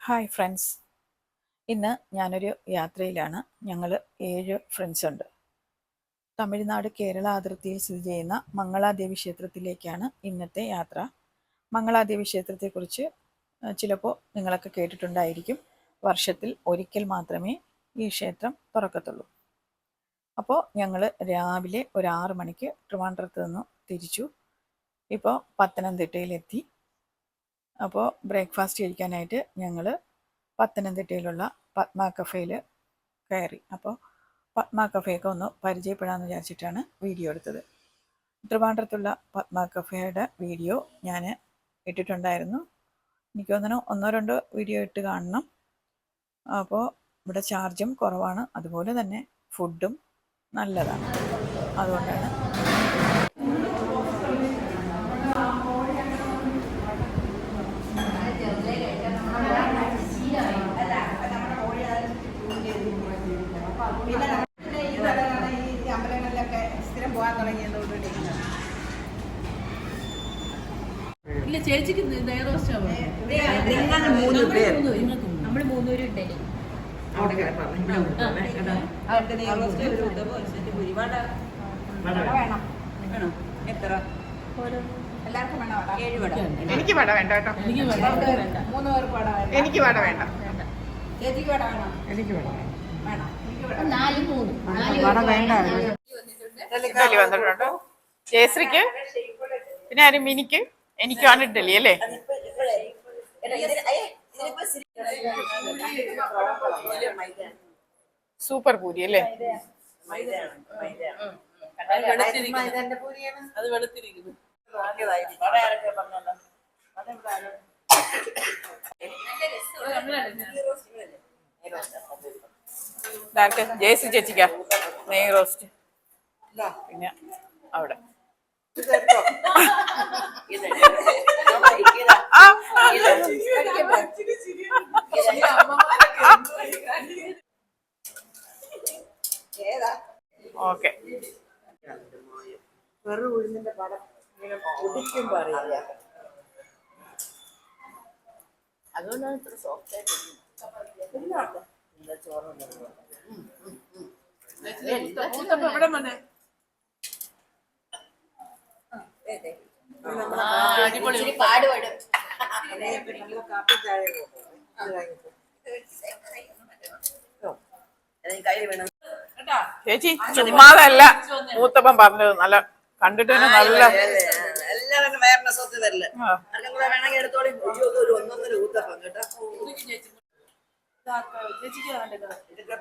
Hi friends. ഇന്ന് ഞാനൊരു യാത്രയിലാണ്. ഞങ്ങൾ ഏഴ് ഫ്രണ്ട്സ് ഉണ്ട്. തമിഴ്നാട് കേരള അതിർത്തിയിൽ സ്ഥിതി ചെയ്യുന്ന മംഗളാദേവി ക്ഷേത്രത്തിലേക്കാണ് ഇന്നത്തെ യാത്ര. മംഗളാദേവി ക്ഷേത്രത്തെക്കുറിച്ച് ചിലപ്പോൾ നിങ്ങളൊക്കെ കേട്ടിട്ടുണ്ടായിരിക്കും. വർഷത്തിൽ ഒരിക്കൽ മാത്രമേ ഈ ക്ഷേത്രം തുറക്കത്തുള്ളൂ. അപ്പോൾ ഞങ്ങൾ രാവിലെ ഒരു ആറ് മണിക്ക് ട്രിവാൻഡ്രത്ത് നിന്ന് തിരിച്ചു. ഇപ്പോൾ പത്തനംതിട്ടയിലെത്തി. അപ്പോൾ ബ്രേക്ക്ഫാസ്റ്റ് കഴിക്കാനായിട്ട് ഞങ്ങൾ പത്തനംതിട്ടയിലുള്ള പത്മ കഫേയിൽ കയറി. അപ്പോൾ പത്മ കഫേയൊക്കെ ഒന്ന് പരിചയപ്പെടാമെന്ന് വിചാരിച്ചിട്ടാണ് വീഡിയോ എടുത്തത്. ട്രിവാൻഡ്രത്തുള്ള പത്മ കഫേയുടെ വീഡിയോ ഞാൻ ഇട്ടിട്ടുണ്ടായിരുന്നു. എനിക്ക് തോന്നുന്നു ഒന്നോ രണ്ടോ വീഡിയോ ഇട്ട് കാണണം. അപ്പോൾ ഇവിടെ ചാർജും കുറവാണ്. അതുപോലെ തന്നെ ഫുഡും നല്ലതാണ്. അതുകൊണ്ടാണ്. ഈ അമ്പലങ്ങളിലൊക്കെ സ്ഥിരം പോകാൻ തുടങ്ങിയതോടുകൂടി ഇല്ല ചേച്ചിക്ക് നെയ്റോസ്റ്റാ നമ്മൾ മൂന്നുപേരും ഇഡലി എനിക്ക് വട വേണ്ട കേട്ടോ. എനിക്ക് വട വേണം എനിക്ക് വട വേണ്ട. എനിക്ക് വട വേണം? എനിക്ക് വട നാല് മൂന്ന്. നാല് വട വേണ്ട. ഇഡലി വന്നിട്ടുണ്ട്? ജയശ്രീക്ക്? പിന്നെ ആരും മിനിക്ക്? എനിക്കാണ് ഇഡലി അല്ലേ? സൂപ്പർ പൂരി അല്ലേ? അത് വെളുത്തിരിക്കുന്നു. ചേച്ചിക്കാ? നെയ് റോസ്റ്റ്. പിന്നെ അവിടെ. ആ. ഓക്കെ. വെറു ഉഴുന്നിന്റെ പടം ഇങ്ങനെ അതുകൊണ്ടാണ് ഇത്ര സോഫ്റ്റ് ആയിട്ട് ഇവിടെ വന്നേ അടിപൊളി പാടുപെടും കാപ്പി ചായ ചേച്ചി ചുമ്മാതല്ല. മൂത്തപ്പൻ പറഞ്ഞത് നല്ല കണ്ടിട്ട് തന്നെ നല്ല എല്ലാവർക്കും വേറെ സ്വത്ത് തരില്ല ആ. ആർക്കും കൂടെ വേണമെങ്കിൽ എടുത്തോളി. അയ്യോ ഇത് ഒരു ഒന്നൊന്നര ഊത്തപ്പം കേട്ടോ. ചേച്ചിക്ക് വേണ്ടത് ഇതിന്റെ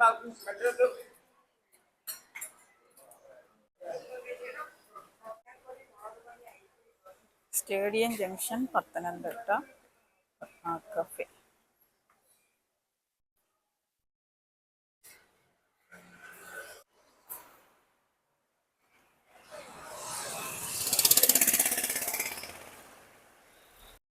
സ്റ്റേഡിയം ജംഗ്ഷൻ പത്തനംതിട്ട കഫേ.